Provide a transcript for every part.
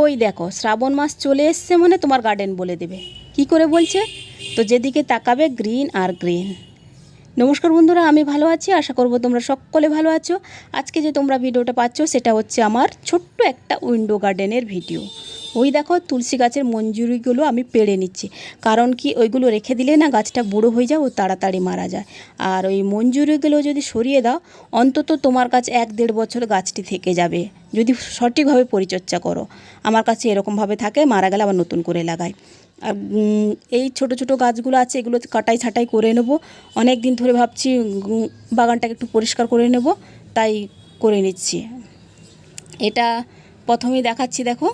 কই দেখো, শ্রাবণ মাস চলে এসছে মানে তোমার গার্ডেন বলে দেবে। কি করে বলছে? তো যেদিকে তাকাবে গ্রিন আর গ্রিন নমস্কার বন্ধুরা, আমি ভালো আছি, আশা করব তোমরা সকলে ভালো আছো। আজকে যে তোমরা ভিডিওটা পাচ্ছ, সেটা হচ্ছে আমার ছোট্ট একটা উইন্ডো গার্ডেনের ভিডিও ওই দেখো তুলসী গাছের মঞ্জুরিগুলো আমি পেড়ে নিচ্ছি। কারণ কি ওইগুলো রেখে দিলে না গাছটা বুড়ো হয়ে যায়, ও তাড়াতাড়ি মারা যায়। আর ওই মঞ্জুরিগুলো যদি সরিয়ে দাও, অন্তত তোমার কাছে এক দেড় বছর গাছটি থেকে যাবে। যদি সঠিকভাবে পরিচর্যা করো। আমার কাছে এরকমভাবে থাকে, মারা গেলে আবার নতুন করে লাগাই। আর এই ছোট ছোট গাছগুলো আছে, এগুলো কাটাই ছাটাই করে নেব। অনেক দিন ধরে ভাবছি বাগানটাকে একটু পরিষ্কার করে নেব, তাই করে নিচ্ছি। এটা প্রথমেই দেখাচ্ছি, দেখো।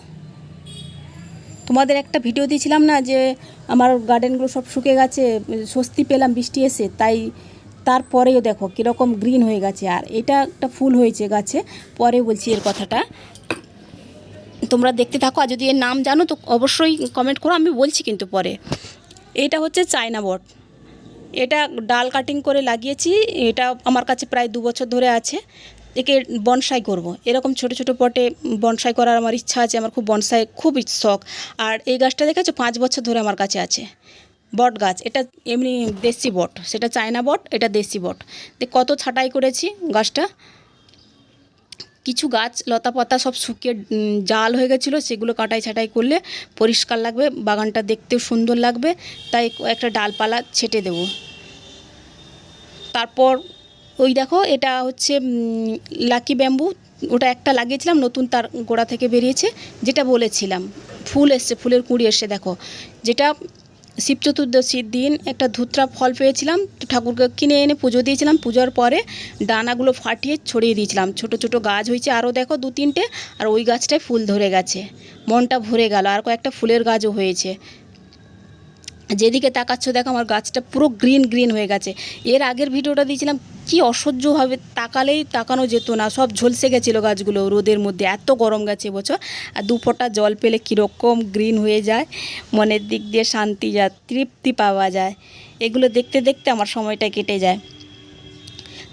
তোমাদের একটা ভিডিও দিয়েছিলাম না যে আমার গার্ডেনগুলো সব শুকে গেছে, স্বস্তি পেলাম বৃষ্টি এসে, তাই তারপরেও দেখো কীরকম গ্রিন হয়ে গেছে। আর এটা একটা ফুল হয়েছে গাছে, পরে বলছি এর কথাটা। তোমরা দেখতে থাকো, আর যদি এর নাম জানো তো অবশ্যই কমেন্ট করো, আমি বলছি কিন্তু পরে। এটা হচ্ছে চায়না বট। এটা ডাল কাটিং করে লাগিয়েছি, এটা আমার কাছে প্রায় দু বছর ধরে আছে। একে বনসাই করব। এরকম ছোট ছোট পটে বনসাই করার আমার ইচ্ছা আছে, আমার খুব বনসাই খুব শখ। আর এই গাছটা দেখেছ? পাঁচ বছর ধরে আমার কাছে আছে। বট গাছ, এটা এমনি দেশি বট। সেটা চায়না বট, এটা দেশি বট। কত ছাঁটাই করেছি গাছটা। কিছু গাছ লতা পাতা সব শুকিয়ে জাল হয়ে গেছিল, সেগুলো কাটাই ছাটাই করলে পরিষ্কার লাগবে, বাগানটা দেখতেও সুন্দর লাগবে। তাই একটা ডালপালা ছেটে দেবো। তারপর ওই দেখো, এটা হচ্ছে লাকি ব্যাম্বু ওটা একটা লাগিয়েছিলাম, নতুন তার গোড়া থেকে বেরিয়েছে, যেটা বলেছিলাম। ফুল এসছে, ফুলের কুঁড়ি এসছে, দেখো। যেটা শিব চতুর্দশীর দিন একটা ধুতরা ফল পেয়েছিলাম, তো ঠাকুরকে কিনে এনে পুজো দিয়েছিলাম। পুজোর পরে ডানাগুলো ফাটিয়ে ছড়িয়ে দিয়েছিলাম। ছোট ছোট গাছ হয়েছে, আরও দেখো দু তিনটে, আর ওই গাছটায় ফুল ধরে গেছে। মনটা ভরে গেল, আর কয়েকটা ফুলের গাছও হয়েছে। যেদিকে তাকাচ্ছ, দেখো আমার গাছটা পুরো গ্রিন গ্রিন হয়ে গেছে। এর আগের ভিডিওটা দিয়েছিলাম কি অসহ্যভাবে তাকালেই তাকানো যেত না। সব ঝলসে গেছিল গাছগুলো রোদের মধ্যে। এত গরম গেছে বছর। আর দু ফোঁটা জল পেলে কীরকম গ্রিন হয়ে যায়। মনের দিক দিয়ে শান্তি যা তৃপ্তি পাওয়া যায়। এগুলো দেখতে দেখতে আমার সময়টা কেটে যায়।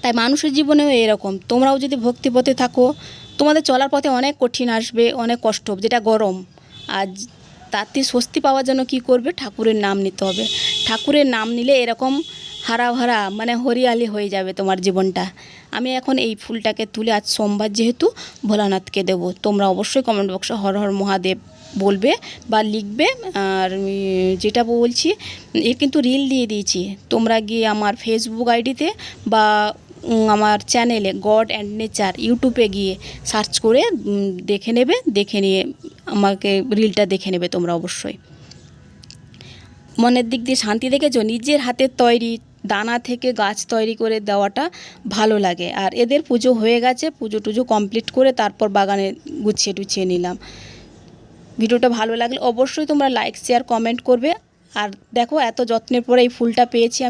তাই মানুষের জীবনেও এরকম। তোমরাও যদি ভক্তিপথে থাকো, তোমাদের চলার পথে অনেক কঠিন আসবে, অনেক কষ্ট যেটা গরম। আর তাতে স্বস্তি পাওয়ার জন্য কি করবে? ঠাকুরের নাম নিতে হবে। ঠাকুরের নাম নিলে এরকম হারা ভরা মানে হরিয়ালি হয়ে যাবে তোমার জীবনটা। আমি এখন এই ফুলটাকে তুলে আজ সোমবার যেহেতু ভোলানাথকে দেবো। তোমরা অবশ্যই কমেন্ট বক্সে হর হর মহাদেব বলবে বা লিখবে। আর যেটা বলছি, এর কিন্তু রিল দিয়ে দিয়েছি। তোমরা গিয়ে আমার ফেসবুক আইডিতে বা আমার চ্যানেলে গড অ্যান্ড নেচার ইউটিউবে গিয়ে সার্চ করে দেখে নেবে। দেখে নিয়ে আমাকে রিলটা দেখে নেবে তোমরা অবশ্যই। মনের দিক দিয়ে শান্তি দেখেছ? নিজের হাতের তৈরি দানা থেকে গাছ তৈরি করে দেওয়াটা ভালো লাগে। আর এদের পুজো হয়ে গেছে, পুজো টুজো কমপ্লিট করে তারপর বাগানে গুছিয়ে টুছিয়ে নিলাম। ভিডিওটা ভালো লাগলে অবশ্যই তোমরা লাইক শেয়ার কমেন্ট করবে। আর দেখো এত যত্নের পরে এই ফুলটা পেয়েছি